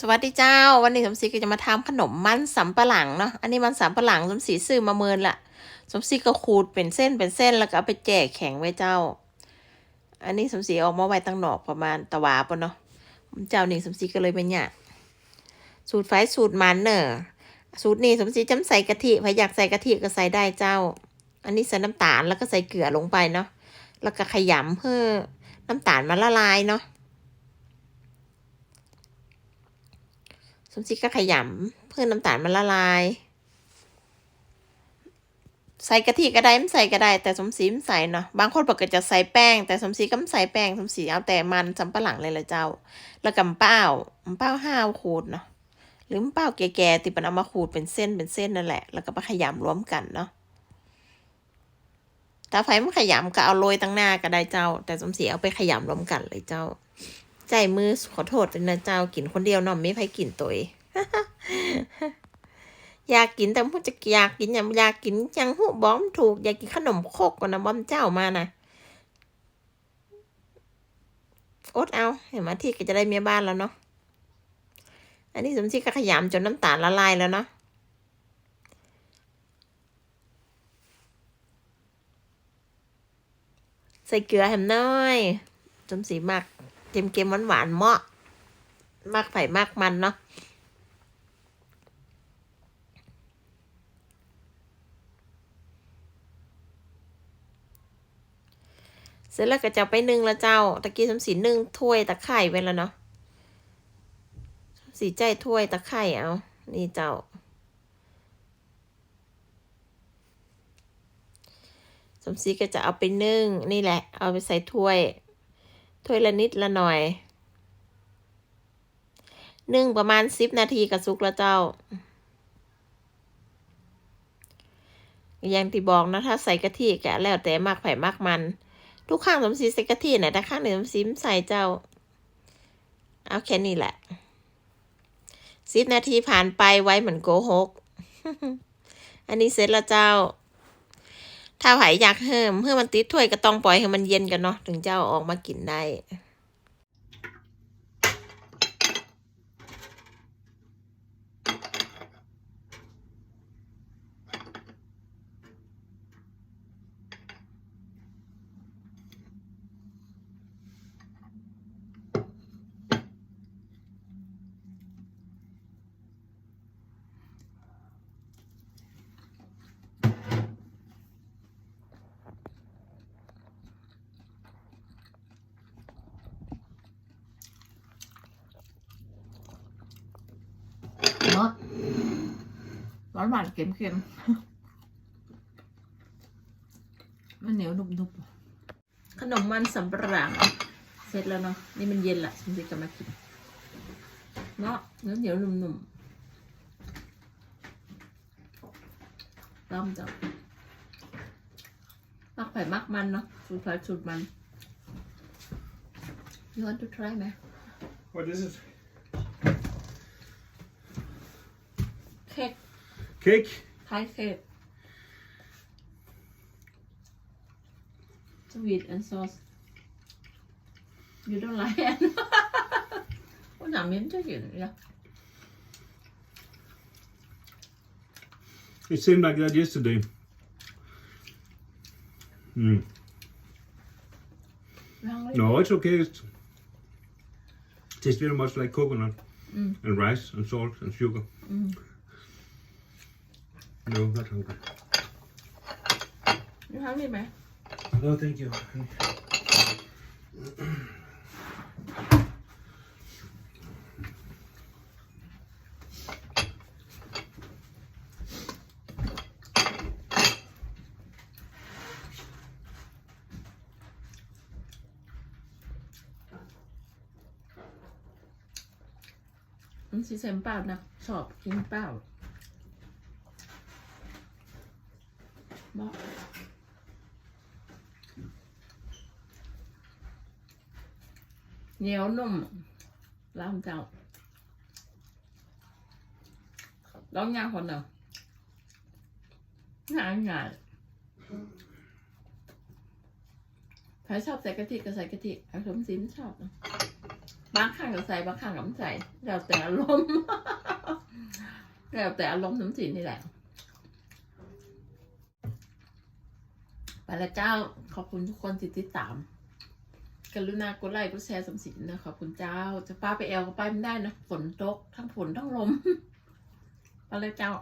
สวัสดีเจ้า วันนี้สมศรีก็จะมาทำขนมมันสำปะหลังเนาะอันนี้มันสำปะหลังสมศรีซื้อมาเมินละสมศรีก็ขูดเป็นเส้นเป็นเส้นแล้วก็เอาไปแจกแข็งไว้เจ้า อันนี้สมศรีออกมาไว้ตั้งหนอกประมาณตะวาปะเนาะเจ้านี่สมศรีก็เลยเป็นเนี่ยสูตรไฟสูตรมันเนอะสูตรนี้สมศรีจำใส่กะทิใครอยากใส่กะทิก็ใส่ได้เจ้า อันนี้ใส่น้ำตาลแล้วก็ใส่เกลือลงไปเนาะแล้วก็ขยำเพื่อน้ำตาลมันละลายเนาะ สมศรีก็ขยำเพื่อน้ำตาลมันละลาย ใส่กะทิก็ได้ไม่ใส่ก็ได้ แต่สมศรีไม่ใส่เนาะบางคนบอกก็จะใส่แป้ง แต่สมศรีก็ไม่ใส่แป้งสมศรีเอาแต่มันสำปะหลังเลยละเจ้า แล้วกับเป้าเป้าห้าวขูดเนาะหรือเป้าแก่ๆติปันเอามาขูดเป็นเส้นเป็นเส้นนั่นแหละ แล้วก็มาขยำรวมกันเนาะถ้าไฟไม่ขยำก็เอาโรยตั้งหน้าก็ได้เจ้า แต่สมศรีเอาไปขยำรวมกันเลยเจ้า ใจมือขอโทษเลยนะเจ้ากินคนเดียวเนาะไม่ไผกินตัวเองอยากกินแต่พูดจะอยากกินอย่างอยากกินจังหูบอมถูก อยากกินขนมโคกก่อนนะบอมเจ้ามานะอดเอาเห็นไหมที่ก็จะได้เมียบ้านแล้วเนาะอันนี้สมศรีก็ขยำจนน้ำตาลละลายแล้วเนาะใส่เกลือแฮมน้อยสมศรีมาก เกมเกมหวานหวานๆเหมาะ มากไผ่มากมันเนาะเสร็จแล้วก็จะเอาไปนึ่งแล้วเจ้า ตะกี้สมศรีนึ่งถ้วยตะไคร่ไว้แล้วเนาะสมศรีใจถ้วยตะไคร่เอา นี่เจ้า สมศรีก็จะเอาไปนึ่งนี่แหละ เอาไปใส่ถ้วย ถ้วยละนิดละหน่อย นึ่งประมาณสิบนาทีก็สุกแล้วเจ้า อย่างที่บอกนะถ้าใส่กะทิแกะแล้วแต่มากไผ่มากมัน ทุกข้างสมศรีใส่กะทิไหนแต่ข้างหนึ่งสมศรีใส่เจ้า เอาแค่นี้แหละสิบนาทีผ่านไปไว้เหมือนโกหก อันนี้เสร็จแล้วเจ้า ถ้าไผอยากเพิ่มเพื่อมันติดถ้วยก็ต้องปล่อยให้มันเย็นกันเนาะถึงจะเอาออกมากินได้ หวานหวานๆเค็มเค็มๆมันเหนียวหนุบหนุบขนมมันสำปะหลังเสร็จแล้วเนาะนี่มันเย็นละฉันจะกลับมากินเนาะเนื้อเหนียวนุ่มๆต้อมจับมักไผ่มักมันเนาะสูตรไผ่สูตรมัน you want to try ไหม What is it? Cake, cake, 케이크 cake, Sweet and sauce. You don't like it. 오늘 안 맵적이네. Yeah. It seemed like that yesterday. Mm. No, it's okay. It tastes very much like coconut Mm. and rice and salt and sugar. Mm. No, not hungry. you hungry ไหม No, thank you. มันสีเซมเปล่านะ ชอบกินเปล่า บอกเหนียวนุ่มล้ามเจ้าลองย่าคนเดียวง่ายง่ายใครชอบใส่กะทิก็ใส่กะทิใครมศรีไม่ชอบบางครั้งก็ใส่บางครั้งก็ไม่ใส่แล้วแต่อารมณ์ แล้วแต่อารมณ์น้ำสีนี่แหละ ไปแล้วเจ้าขอบคุณทุกคนที่ติดตามกรุณากดไลค์กดแชร์สมศรีนะขอบคุณเจ้า จะป้าไปแอลก็ไปไม่ได้นะฝนตกทั้งฝนทั้งลมไปแลยเจ้า